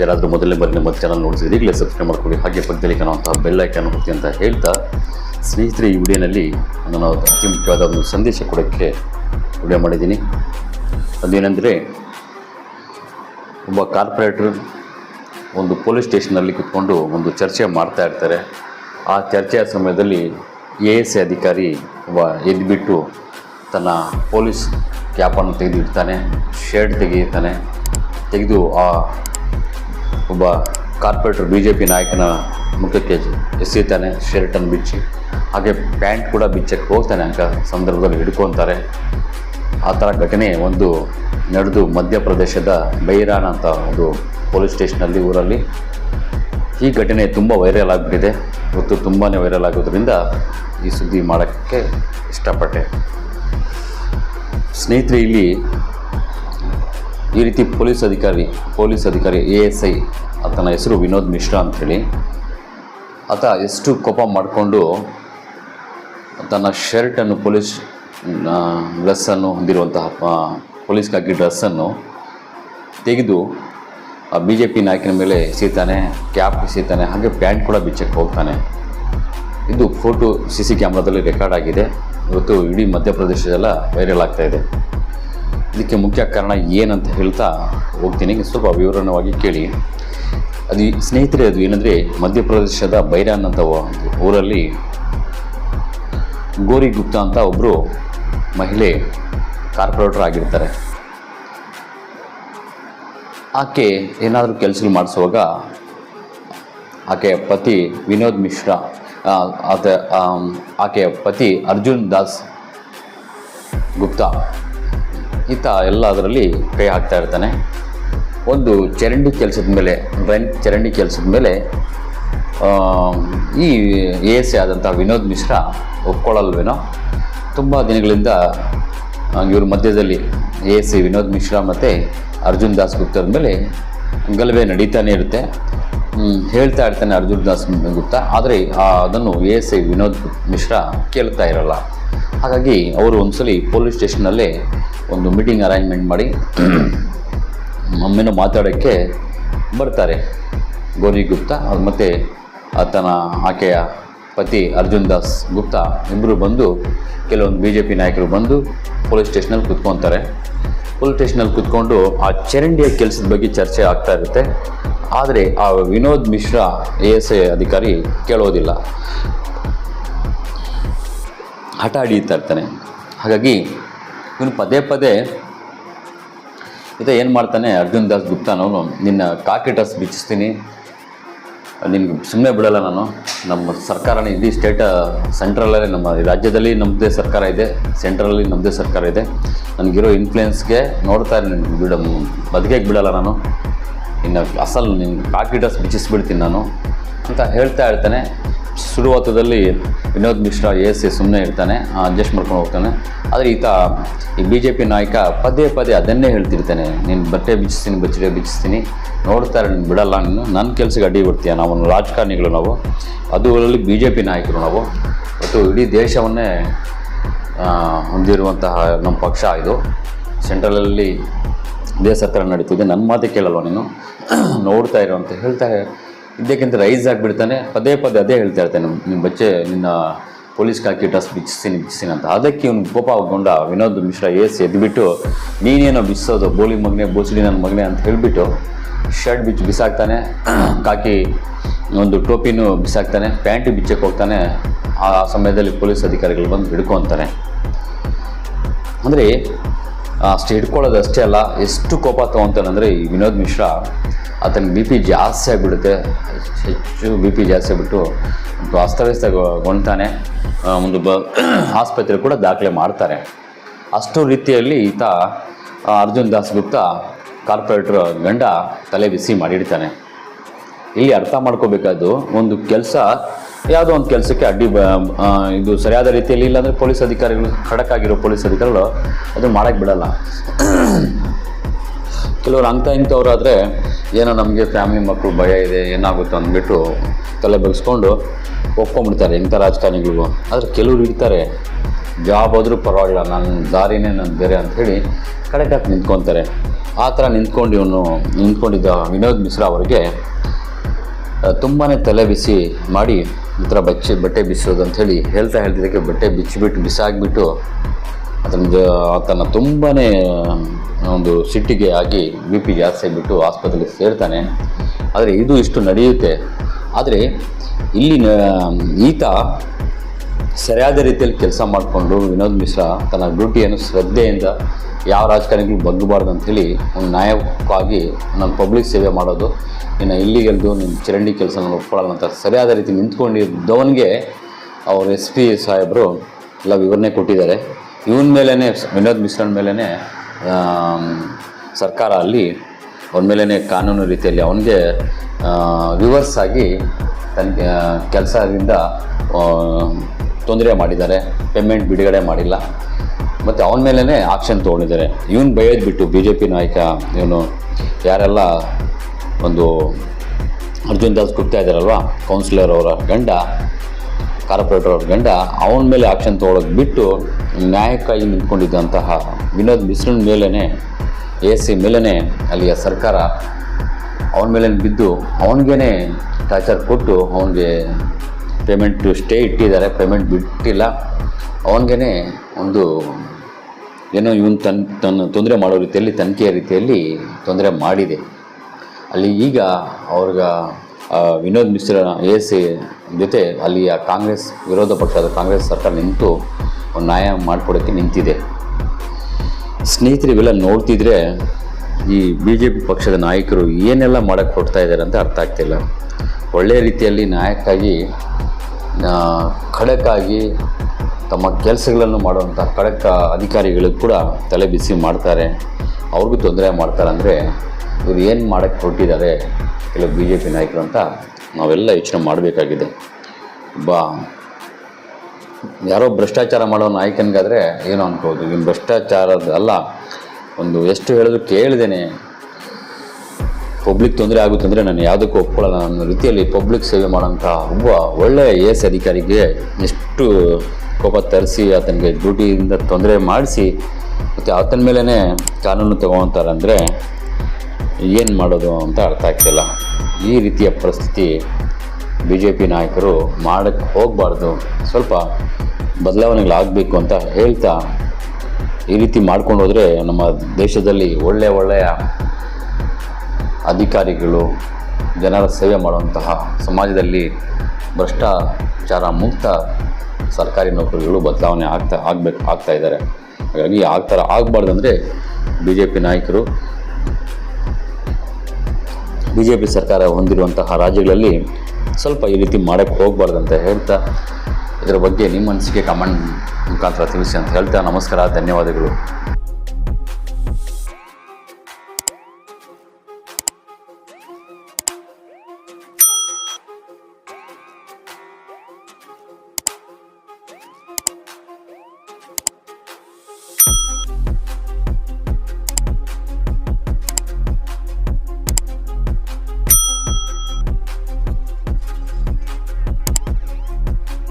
ಯಾರಾದರೂ ಮೊದಲೇ ಬಾರಿ ನಮ್ಮ ಚಾನಲ್ ನೋಡ್ತಿದ್ರೆ ಈಗಲೇ ಸಬ್ಸ್ಕ್ರೈಬ್ ಮಾಡ್ಕೊಳ್ಳಿ. ಹಾಗೆ ಪಕ್ಕದಲ್ಲಿ ಕಾಣುವಂತಹ ಬೆಲ್ ಐಕನ್ ಹೋಗ್ತಿ ಅಂತ ಹೇಳ್ತಾ, ಸ್ನೇಹಿತರೆ, ಈ ವಿಡಿಯೋನಲ್ಲಿ ನಾನು ಅತಿ ಮುಖ್ಯವಾದ ಒಂದು ಸಂದೇಶ ಕೊಡೋಕ್ಕೆ ವಿಡಿಯೋ ಮಾಡಿದ್ದೀನಿ. ಅದೇನೆಂದರೆ, ಒಬ್ಬ ಕಾರ್ಪೊರೇಟರ್ ಒಂದು ಪೊಲೀಸ್ ಸ್ಟೇಷನಲ್ಲಿ ಕುತ್ಕೊಂಡು ಒಂದು ಚರ್ಚೆ ಮಾಡ್ತಾ ಇರ್ತಾರೆ. ಆ ಚರ್ಚೆಯ ಸಮಯದಲ್ಲಿ ಎ ಎಸ್ ಎ ಅಧಿಕಾರಿ ಒಬ್ಬ ಎದ್ದುಬಿಟ್ಟು ತನ್ನ ಪೊಲೀಸ್ ಕ್ಯಾಪನ್ನು ತೆಗೆದಿರ್ತಾನೆ ಇಡ್ತಾನೆ ಶರ್ಟ್ ತೆಗೆಯುತ್ತಾನೆ ತೆಗೆದು ಆ ಒಬ್ಬ ಕಾರ್ಪೊರೇಟರ್ ಬಿ ಜೆ ಪಿ ನಾಯಕನ ಮುಖಕ್ಕೆ ಎಸೆಯುತ್ತಾನೆ, ಶರ್ಟನ್ನು ಬಿಚ್ಚಿ. ಹಾಗೆ ಪ್ಯಾಂಟ್ ಕೂಡ ಬಿಚ್ಚಕ್ಕೆ ಹೋಗ್ತಾನೆ ಅಂತ ಸಂದರ್ಭದಲ್ಲಿ ಹಿಡ್ಕೊತಾರೆ ಆ ಥರ ಘಟನೆ ಒಂದು ನಡೆದು ಮಧ್ಯಪ್ರದೇಶದ ಬೈರಾನ್ ಅಂತ ಒಂದು ಪೊಲೀಸ್ ಸ್ಟೇಷನಲ್ಲಿ ಊರಲ್ಲಿ. ಈ ಘಟನೆ ತುಂಬ ವೈರಲ್ ಆಗಿಬಿಟ್ಟಿದೆ. ಇವತ್ತು ತುಂಬಾ ವೈರಲ್ ಆಗೋದ್ರಿಂದ ಈ ಸುದ್ದಿ ಮಾಡೋಕ್ಕೆ ಇಷ್ಟಪಟ್ಟೆ. ಸ್ನೇಹಿತರೆ, ಇಲ್ಲಿ ಈ ರೀತಿ ಪೊಲೀಸ್ ಅಧಿಕಾರಿ ಪೊಲೀಸ್ ಅಧಿಕಾರಿ ಎ ಎಸ್ ಐ, ಆತನ ಹೆಸರು ವಿನೋದ್ ಮಿಶ್ರಾ ಅಂಥೇಳಿ ಆತ ಎಷ್ಟು ಕೋಪ ಮಾಡಿಕೊಂಡು ತನ್ನ ಶರ್ಟನ್ನು ಪೊಲೀಸ್ ಡ್ರೆಸ್ಸನ್ನು ಹೊಂದಿರುವಂತಹ ಪೊಲೀಸ್ಗಾಗಿ ಡ್ರೆಸ್ಸನ್ನು ತೆಗೆದು ಬಿ ಜೆ ಪಿ ನಾಯಕನ ಮೇಲೆ ಎಸೀತಾನೆ ಕ್ಯಾಪ್ ಎಸೀತಾನೆ ಹಾಗೆ ಪ್ಯಾಂಟ್ ಕೂಡ ಬಿಚ್ಚಕ್ಕೆ ಹೋಗ್ತಾನೆ. ಇದು ಫೋಟೋ ಸಿ ಸಿ ಕ್ಯಾಮ್ರಾದಲ್ಲಿ ರೆಕಾರ್ಡ್ ಆಗಿದೆ. ಇವತ್ತು ಇಡೀ ಮಧ್ಯಪ್ರದೇಶದೆಲ್ಲ ವೈರಲ್ ಆಗ್ತಾಯಿದೆ ಇದಕ್ಕೆ ಮುಖ್ಯ ಕಾರಣ ಏನಂತ ಹೇಳ್ತಾ ಹೋಗ್ತೀನಿ. ಸ್ವಲ್ಪ ವಿವರಣವಾಗಿ ಕೇಳಿ. ಅದು ಸ್ನೇಹಿತರೆ, ಅದು ಏನಂದರೆ ಮಧ್ಯಪ್ರದೇಶದ ಬೈರಾನ್ ಅಂತ ಒಂದು ಊರಲ್ಲಿ ಗೋರಿ ಗುಪ್ತಾ ಅಂತ ಒಬ್ಬರು ಮಹಿಳೆ ಕಾರ್ಪೊರೇಟರ್ ಆಗಿರ್ತಾರೆ. ಆಕೆ ಏನಾದರೂ ಕೆಲಸ ಮಾಡಿಸುವಾಗ ಆಕೆಯ ಪತಿ ವಿನೋದ್ ಮಿಶ್ರಾ ಆತ ಆಕೆಯ ಪತಿ ಅರ್ಜುನ್ ದಾಸ್ ಗುಪ್ತಾ ಈತ ಎಲ್ಲ ಅದರಲ್ಲಿ ಕೈ ಹಾಕ್ತಾ ಇರ್ತಾನೆ. ಒಂದು ಚರಂಡಿ ಕೆಲಸದ ಮೇಲೆ ರೆಂಟ್ ಚರಂಡಿ ಕೆಲಸದ ಮೇಲೆ ಈ ಎ ಎಸ್ ಎ ಆದಂಥ ವಿನೋದ್ ಮಿಶ್ರಾ ಒಪ್ಕೊಳ್ಳಲ್ವೇನೋ? ತುಂಬ ದಿನಗಳಿಂದ ಇವ್ರ ಮಧ್ಯದಲ್ಲಿ A S A Vinod Mishra ಮತ್ತು ಅರ್ಜುನ್ ದಾಸ್ ಗುಪ್ತದ ಮೇಲೆ ಗಲಭೆ ನಡೀತಾನೆ ಇರುತ್ತೆ. ಹೇಳ್ತಾ ಇರ್ತಾನೆ ಅರ್ಜುನ್ ದಾಸ್ ಗುಪ್ತಾ ಆದರೆ ಅದನ್ನು A S I Vinod Mishra ಕೇಳ್ತಾ ಇರಲ್ಲ. ಹಾಗಾಗಿ ಅವರು ಒಂದ್ಸಲಿ ಪೊಲೀಸ್ ಸ್ಟೇಷನಲ್ಲೇ ಒಂದು ಮೀಟಿಂಗ್ ಅರೇಂಜ್ಮೆಂಟ್ ಮಾಡಿ ಒಮ್ಮೆನೂ ಮಾತಾಡೋಕ್ಕೆ ಬರ್ತಾರೆ. ಗೌರಿ ಗುಪ್ತಾ ಮತ್ತು ಆತನ ಆಕೆಯ ಪತಿ ಅರ್ಜುನ್ ದಾಸ್ ಗುಪ್ತಾ ಇಬ್ಬರು ಬಂದು ಕೆಲವೊಂದು ಬಿ ಜೆ ಪಿ ನಾಯಕರು ಬಂದು ಪೊಲೀಸ್ ಸ್ಟೇಷನಲ್ಲಿ ಕುತ್ಕೊತಾರೆ. ಪೊಲೀಸ್ ಸ್ಟೇಷನಲ್ಲಿ ಕುತ್ಕೊಂಡು ಆ ಚರಂಡಿಯ ಕೆಲಸದ ಬಗ್ಗೆ ಚರ್ಚೆ ಆಗ್ತಾ ಇರುತ್ತೆ. ಆದರೆ ಆ Vinod Mishra A S I ಅಧಿಕಾರಿ ಕೇಳೋದಿಲ್ಲ. ಹಠ ಹಿಡಿಯುತ್ತಾ ಇರ್ತಾನೆ. ಹಾಗಾಗಿ ಇವನು ಪದೇ ಪದೇ ಇದು ಏನು ಮಾಡ್ತಾನೆ? ಅರ್ಜುನ್ ದಾಸ್ ಗುಪ್ತಾನವನು ನಿನ್ನ ಕಾಕಿ ಡ್ರೆಸ್ ಬಿಚ್ಚಿಸ್ತೀನಿ. ನಿನ್ಗೆ ಸುಮ್ಮನೆ ಬಿಡಲ್ಲ ನಾನು. ನಮ್ಮ ಸರ್ಕಾರನೇ ಇಡೀ ಸ್ಟೇಟ್ ಸೆಂಟ್ರಲ್ಲೇ ನಮ್ಮ ರಾಜ್ಯದಲ್ಲಿ ನಮ್ಮದೇ ಸರ್ಕಾರ ಇದೆ. ಸೆಂಟ್ರಲ್ಲಿ ನಮ್ಮದೇ ಸರ್ಕಾರ ಇದೆ. ನನಗಿರೋ ಇನ್ಫ್ಲೂಯೆನ್ಸ್ಗೆ ನೋಡ್ತಾ ಇರೋ ಬಿಡ, ಬದುಕಿಗೆ ಬಿಡಲ್ಲ ನಾನು. ಇನ್ನು ಅಸಲ್ ನಿನ್ನ ಡ್ರೆಸ್ ಬಿಚ್ಚಿಸ್ಬಿಡ್ತೀನಿ ನಾನು ಅಂತ ಹೇಳ್ತಾ ಇರ್ತಾನೆ. ಶುರುವಾತದಲ್ಲಿ ವಿನೋದ್ ಮಿಶ್ರಾ ಎ ಸಿ ಸುಮ್ಮನೆ ಇರ್ತಾನೆ ಅಡ್ಜಸ್ಟ್ ಮಾಡ್ಕೊಂಡು ಹೋಗ್ತಾನೆ. ಆದರೆ ಈತ ಈ ಬಿ ಜೆ ಪಿ ನಾಯಕ ಪದೇ ಪದೇ ಅದನ್ನೇ ಹೇಳ್ತಿರ್ತಾನೆ, ನೀನು ಬಟ್ಟೆ ಬಿಚ್ಚಿಸ್ತೀನಿ, ಬಚ್ಚಡೆ ಬಿಚ್ಚಿಸ್ತೀನಿ ನೋಡ್ತಾರೆ ನೀನು ಬಿಡಲ್ಲ ನೀನು ನನ್ನ ಕೆಲಸಕ್ಕೆ ಅಡ್ಡಿ ಬಿಡ್ತೀಯ ನಾವು ರಾಜಕಾರಣಿಗಳು ನಾವು ಅದುಗಳಲ್ಲಿ ಬಿ ಜೆ ಪಿ ನಾಯಕರು ನಾವು. ಮತ್ತು ಇಡೀ ದೇಶವನ್ನೇ ಹೊಂದಿರುವಂತಹ ನಮ್ಮ ಪಕ್ಷ ಇದು. ಸೆಂಟ್ರಲಲ್ಲಿ ಇದೇ ಹತ್ರ ನಡೀತಿದೆ. ನನ್ನ ಮಾತೇ ಕೇಳಲ್ವ ನೀನು? ನೋಡ್ತಾ ಇರೋ ಅಂತ ಹೇಳ್ತಾ ಇದಕ್ಕಿಂತ ರೈಸ್ ಆಗಿಬಿಡ್ತಾನೆ. ಪದೇ ಪದೇ ಅದೇ ಹೇಳ್ತಾ ಇರ್ತಾನೆ ನಿಮ್ಮ ಬಚ್ಚೆ, ನಿನ್ನ ಪೊಲೀಸ್ ಕಾಕಿ ಡ್ರೆಸ್ ಬಿಚ್ಚಿಸ್ತೀನಿ ಬಿಚ್ಚಿಸ್ತೀನಿ ಅಂತ. ಅದಕ್ಕೆ ಇವನು ಕೋಪಗೊಂಡ ವಿನೋದ್ ಮಿಶ್ರಾ ಏಸ್ ಎದ್ಬಿಟ್ಟು, ನೀನೇನೋ ಬಿಸೋದು ಬೋಲಿ ಮಗನೆ, ಬೋಸಡಿ ನನ್ನ ಮಗನೇ ಅಂತ ಹೇಳಿಬಿಟ್ಟು ಶರ್ಟ್ ಬಿಚ್ಚು ಬಿಸಾಕ್ತಾನೆ. ಕಾಕಿ ಒಂದು ಟೋಪಿನೂ ಬಿಸಾಕ್ತಾನೆ. ಪ್ಯಾಂಟು ಬಿಚ್ಚಕ್ಕೆ ಹೋಗ್ತಾನೆ. ಆ ಸಮಯದಲ್ಲಿ ಪೊಲೀಸ್ ಅಧಿಕಾರಿಗಳು ಬಂದು ಹಿಡ್ಕೊತಾನೆ. ಅಂದರೆ ಅಷ್ಟು ಹಿಡ್ಕೊಳ್ಳೋದು ಅಷ್ಟೇ ಅಲ್ಲ, ಎಷ್ಟು ಕೋಪ ತೊಗೊತಾನಂದರೆ ಈ ವಿನೋದ್ ಮಿಶ್ರಾ ಆತನಿಗೆ ಬಿ ಪಿ ಜಾಸ್ತಿ ಆಗಿಬಿಡುತ್ತೆ. ಹೆಚ್ಚು ಬಿ ಪಿ ಜಾಸ್ತಿ ಆಗಿಬಿಟ್ಟು ಅಸ್ತವ್ಯಸ್ತಗೊಳ್ತಾನೆ ಒಂದು ಬ, ಆಸ್ಪತ್ರೆ ಕೂಡ ದಾಖಲೆ ಮಾಡ್ತಾರೆ. ಅಷ್ಟು ರೀತಿಯಲ್ಲಿ ಈತ ಅರ್ಜುನ್ ದಾಸ್ ಗುಪ್ತಾ ಕಾರ್ಪೊರೇಟ್ರ್ ಗಂಡ ತಲೆ ಬಿಸಿ ಮಾಡಿಡ್ತಾನೆ ಇಲ್ಲಿ ಅರ್ಥ ಮಾಡ್ಕೋಬೇಕಾದ್ದು ಒಂದು ಕೆಲಸ ಯಾವುದೋ ಒಂದು ಕೆಲಸಕ್ಕೆ ಅಡ್ಡಿ ಇದು ಸರಿಯಾದ ರೀತಿಯಲ್ಲಿ ಇಲ್ಲಾಂದರೆ ಪೊಲೀಸ್ ಅಧಿಕಾರಿಗಳು ಖಡಕ್ ಆಗಿರೋ ಪೊಲೀಸ್ ಅಧಿಕಾರಿಗಳು ಅದನ್ನು ಮಾಡೋಕ್ಕೆ ಬಿಡಲ್ಲ. ಕೆಲವರು ಅಂಥ ಇಂಥವ್ರಾದರೆ ಏನೋ ನಮಗೆ ಫ್ಯಾಮಿಲಿ ಮಕ್ಕಳು ಭಯ ಇದೆ, ಏನಾಗುತ್ತೆ ಅಂದ್ಬಿಟ್ಟು ತಲೆ ಬಗ್ಸ್ಕೊಂಡು ಒಪ್ಕೊಂಡ್ಬಿಡ್ತಾರೆ ಇಂಥ ರಾಜಕಾರಣಿಗಳಿಗೂ. ಆದರೆ ಕೆಲವರು ಇರ್ತಾರೆ ಜಾಬ್ ಆದರೂ ಪರವಾಗಿಲ್ಲ ನನ್ನ ದಾರಿನೇ ನನ್ನ ಬೇರೆ ಅಂಥೇಳಿ ಕಡೆಕಾಗಿ ನಿಂತ್ಕೊತಾರೆ. ಆ ಥರ ನಿಂತ್ಕೊಂಡು ಇವನು, ನಿಂತ್ಕೊಂಡಿದ್ದ ವಿನೋದ್ ಮಿಶ್ರಾ ಅವರಿಗೆ ತುಂಬಾ ತಲೆ ಬಿಸಿ ಮಾಡಿ ಈ ಬಚ್ಚಿ ಬಟ್ಟೆ ಬಿಸೋದು ಅಂಥೇಳಿ ಹೇಳ್ತಾ ಹೇಳ್ತಿದ್ದಕ್ಕೆ ಬಟ್ಟೆ ಬಿಚ್ಚಿಬಿಟ್ಟು ಬಿಸಾಕ್ಬಿಟ್ಟು ಅದನ್ನ ಆತನ ತುಂಬಾ ಒಂದು ಸಿಟ್ಟಿಗೆ ಆಗಿ ಬಿ ಪಿ ಜಾಸ್ತಿ ಆಗಿಬಿಟ್ಟು ಆಸ್ಪತ್ರೆಗೆ ಸೇರ್ತಾನೆ. ಆದರೆ ಇದು ಇಷ್ಟು ನಡೆಯುತ್ತೆ. ಆದರೆ ಇಲ್ಲಿ ಈತ ಸರಿಯಾದ ರೀತಿಯಲ್ಲಿ ಕೆಲಸ ಮಾಡಿಕೊಂಡು ವಿನೋದ್ ಮಿಶ್ರಾ ತನ್ನ ಡ್ಯೂಟಿಯನ್ನು ಶ್ರದ್ಧೆಯಿಂದ ಯಾವ ರಾಜಕಾರಣಿಗಳು ಬಗ್ಗಬಾರ್ದು ಅಂಥೇಳಿ ಒಂದು ನ್ಯಾಯಕ್ಕಾಗಿ ನಾನು ಪಬ್ಲಿಕ್ ಸೇವೆ ಮಾಡೋದು. ಇನ್ನು ಇಲ್ಲಿಗೆಲ್ದು ನಿಮ್ಮ ಚರಂಡಿ ಕೆಲಸ ಒಪ್ಕೊಳ್ಳಲ್ಲ ಅಂತ ಸರಿಯಾದ ರೀತಿ ನಿಂತ್ಕೊಂಡಿದ್ದವನಿಗೆ ಅವ್ರ ಎಸ್ ಪಿ ಸಾಹೇಬರು ಎಲ್ಲ ವಿವರಣೆ ಕೊಟ್ಟಿದ್ದಾರೆ. ಇವನ ಮೇಲೇ ವಿನೋದ್ ಮಿಶ್ರನ್ ಮೇಲೇ ಸರ್ಕಾರ ಅಲ್ಲಿ ಅವನ ಮೇಲೇ ಕಾನೂನು ರೀತಿಯಲ್ಲಿ ಅವನಿಗೆ ರಿವರ್ಸ್ ಆಗಿ ತನ್ನ ಕೆಲಸದಿಂದ ತೊಂದರೆ ಮಾಡಿದ್ದಾರೆ. ಪೇಮೆಂಟ್ ಬಿಡುಗಡೆ ಮಾಡಿಲ್ಲ. ಮತ್ತು ಅವನ ಮೇಲೇ ಆಕ್ಷನ್ ತೊಗೊಂಡಿದ್ದಾರೆ. ಇವನು ಬೈಯೋದು ಬಿಟ್ಟು ಬಿ ಜೆ ಪಿ ನಾಯಕ ಇವನು ಯಾರೆಲ್ಲ ಒಂದು ಅರ್ಜುನ್ ದಾಸ್ ಗುಪ್ತಾ ಇದ್ದಾರಲ್ವ? ಕೌನ್ಸಿಲರ್ ಅವರ ಗಂಡ, ಕಾರ್ಪೊರೇಟರ್ ಅವ್ರ ಗಂಡ, ಅವನ ಮೇಲೆ ಆಕ್ಷನ್ ತೊಗೊಳಕ್ಕೆ ಬಿಟ್ಟು ನ್ಯಾಯಕ್ಕಾಗಿ ನಿಂತ್ಕೊಂಡಿದ್ದಂತಹ ವಿನೋದ್ ಮಿಶ್ರನ್ ಮೇಲೇ ಎ ಸಿ ಮೇಲೇ ಅಲ್ಲಿಯ ಸರ್ಕಾರ ಅವನ ಮೇಲೆ ಬಿದ್ದು ಅವನಿಗೇ ಟಾರ್ಚರ್ ಕೊಟ್ಟು ಅವನಿಗೆ ಪೇಮೆಂಟ್ ಸ್ಟೇ ಇಟ್ಟಿದ್ದಾರೆ. ಪೇಮೆಂಟ್ ಬಿಟ್ಟಿಲ್ಲ. ಅವನಿಗೇ ಒಂದು ಏನೋ ಇವನು ತನ್ನ ತನ್ನ ತೊಂದರೆ ಮಾಡೋ ರೀತಿಯಲ್ಲಿ, ತನಿಖೆಯ ರೀತಿಯಲ್ಲಿ ತೊಂದರೆ ಮಾಡಿದೆ. ಅಲ್ಲಿ ಈಗ ಅವ್ರಿಗ ವಿನೋದ್ ಮಿಶ್ರ ಎ ಸಿ ಜೊತೆ ಅಲ್ಲಿಯ ಕಾಂಗ್ರೆಸ್, ವಿರೋಧ ಪಕ್ಷದ ಕಾಂಗ್ರೆಸ್ ಸರ್ಕಾರ ನಿಂತು ನ್ಯಾಯ ಮಾಡಿಕೊಡೋಕ್ಕೆ ನಿಂತಿದೆ. ಸ್ನೇಹಿತರು ಇವೆಲ್ಲ ನೋಡ್ತಿದ್ರೆ ಈ ಬಿ ಜೆ ಪಿ ಪಕ್ಷದ ನಾಯಕರು ಏನೆಲ್ಲ ಮಾಡೋಕ್ಕೆ ಹೊಡ್ತಾ ಇದ್ದಾರೆ ಅಂತ ಅರ್ಥ ಆಗ್ತಿಲ್ಲ ಒಳ್ಳೆಯ ರೀತಿಯಲ್ಲಿ ನಾಯಕಾಗಿ ಖಡಕ್ಕಾಗಿ ತಮ್ಮ ಕೆಲಸಗಳನ್ನು ಮಾಡುವಂಥ ಖಡಕ್ ಅಧಿಕಾರಿಗಳು ಕೂಡ ತಲೆ ಬಿಸಿ ಮಾಡ್ತಾರೆ. ಅವ್ರಿಗೂ ತೊಂದರೆ ಮಾಡ್ತಾರೆ ಅಂದರೆ ಇವ್ರು ಏನು ಮಾಡೋಕ್ಕೆ ಹೊರಟಿದ್ದಾರೆ ಕೆಲವು ಬಿ ಜೆ ಪಿ ನಾಯಕರು ಅಂತ ನಾವೆಲ್ಲ ಯೋಚನೆ ಮಾಡಬೇಕಾಗಿದೆ. ಬಾ ಯಾರೋ ಭ್ರಷ್ಟಾಚಾರ ಮಾಡೋ ನಾಯಕನಿಗಾದರೆ ಏನೋ ಅನ್ಕೋದು ಇವನು ಭ್ರಷ್ಟಾಚಾರದ ಅಲ್ಲ, ಒಂದು ಎಷ್ಟು ಹೇಳಿದ್ರು ಕೇಳಿದ್ದೇನೆ. ಪಬ್ಲಿಕ್ ತೊಂದರೆ ಆಗುತ್ತೆ ಅಂದರೆ ನಾನು ಯಾವುದಕ್ಕೂ ಒಪ್ಕೊಳ್ಳೋಲ್ಲ. ನನ್ನ ರೀತಿಯಲ್ಲಿ ಪಬ್ಲಿಕ್ ಸೇವೆ ಮಾಡೋಂಥ ಒಬ್ಬ ಒಳ್ಳೆಯ ಎ ಎಸ್ ಅಧಿಕಾರಿಗೆ ಎಷ್ಟು ಕೋಪ ತರಿಸಿ, ಆತನಿಗೆ ಡ್ಯೂಟಿಯಿಂದ ತೊಂದರೆ ಮಾಡಿಸಿ, ಮತ್ತು ಆತನ ಮೇಲೇ ಕಾನೂನು ತಗೊತಾರೆ ಅಂದರೆ ಏನು ಮಾಡೋದು ಅಂತ ಅರ್ಥ ಆಗ್ತಿಲ್ಲ. ಈ ರೀತಿಯ ಪರಿಸ್ಥಿತಿ ಬಿ ಜೆ ಪಿ ನಾಯಕರು ಮಾಡಕ್ಕೆ ಹೋಗಬಾರ್ದು. ಸ್ವಲ್ಪ ಬದಲಾವಣೆಗಳಾಗಬೇಕು ಅಂತ ಹೇಳ್ತಾ ಈ ರೀತಿ ಮಾಡ್ಕೊಂಡು ಹೋದರೆ ನಮ್ಮ ದೇಶದಲ್ಲಿ ಒಳ್ಳೆಯ ಒಳ್ಳೆಯ ಅಧಿಕಾರಿಗಳು, ಜನರ ಸೇವೆ ಮಾಡುವಂತಹ ಸಮಾಜದಲ್ಲಿ ಭ್ರಷ್ಟಾಚಾರ ಮುಕ್ತ ಸರ್ಕಾರಿ ನೌಕರಿಗಳು ಬದಲಾವಣೆ ಆಗ್ತಾ ಆಗಬೇಕು, ಆಗ್ತಾ ಇದ್ದಾರೆ. ಹಾಗಾಗಿ ಆ ಥರ ಅಂದರೆ ಬಿ ಜೆ ಪಿ ನಾಯಕರು ಬಿ ಜೆ ಪಿ ಸರ್ಕಾರ ಹೊಂದಿರುವಂತಹ ರಾಜ್ಯಗಳಲ್ಲಿ ಸ್ವಲ್ಪ ಈ ರೀತಿ ಮಾಡೋಕ್ಕೆ ಹೋಗಬಾರ್ದು ಅಂತ ಹೇಳ್ತಾ ಇದರ ಬಗ್ಗೆ ನಿಮ್ಮ ಅನಿಸಿಕೆ ಕಮೆಂಟ್ ಮುಖಾಂತರ ತಿಳಿಸಿ ಅಂತ ಹೇಳ್ತಾ ನಮಸ್ಕಾರ, ಧನ್ಯವಾದಗಳು.